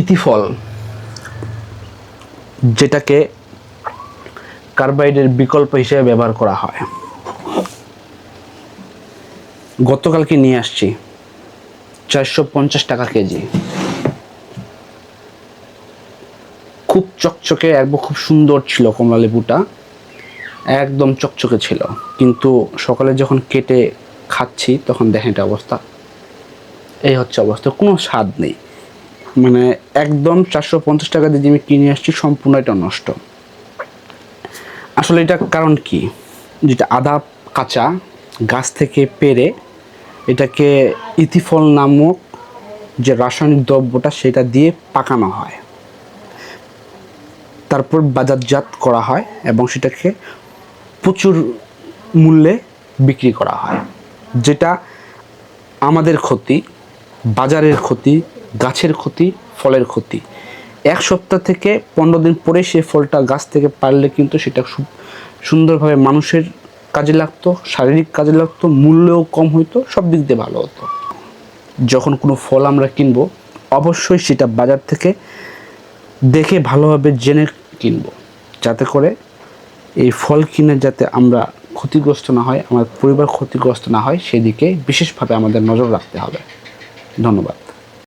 ইতিফল, যেটাকে কার্বাইডের বিকল্প হিসেবে ব্যবহার করা হয়। গতকালকে নিয়ে আসছি, চারশো পঞ্চাশ টাকা কেজি। খুব চকচকে, একদম খুব সুন্দর ছিল কমলা লেবুটা একদম চকচকে ছিল। কিন্তু সকালে যখন কেটে খাচ্ছি, তখন দেখেন এটা অবস্থা। এই হচ্ছে অবস্থা, কোনো স্বাদ নেই। মানে একদম চারশো পঞ্চাশ টাকা দিয়ে আমি কিনে আসছি, সম্পূর্ণ এটা নষ্ট। আসলে এটা কারণ কি? যেটা আদা কাঁচা গাছ থেকে পেরে এটাকে ইতিফল নামক যে রাসায়নিক দ্রব্যটা সেটা দিয়ে পাকানো হয়। তারপর বাজারজাত করা হয় এবং সেটাকে প্রচুর মূল্যে বিক্রি করা হয়। যেটা আমাদের ক্ষতি, বাজারের ক্ষতি গাছের ক্ষতি, ফলের ক্ষতি। এক সপ্তাহ থেকে পনেরো দিন পরে সে ফলটা গাছ থেকে পারলে কিন্তু সেটা সুন্দরভাবে মানুষের কাজে লাগতো, শারীরিক কাজে লাগতো, মূল্যও কম হইতো, সব দিক দিয়ে ভালো হতো। যখন কোনো ফল আমরা কিনবো, অবশ্যই সেটা বাজার থেকে দেখে ভালোভাবে জেনে কিনবো, যাতে করে এই ফল কিনে যাতে আমরা ক্ষতিগ্রস্ত না হয়, আমার পরিবার ক্ষতিগ্রস্ত না হয়, সেদিকে বিশেষভাবে আমাদের নজর রাখতে হবে। ধন্যবাদ।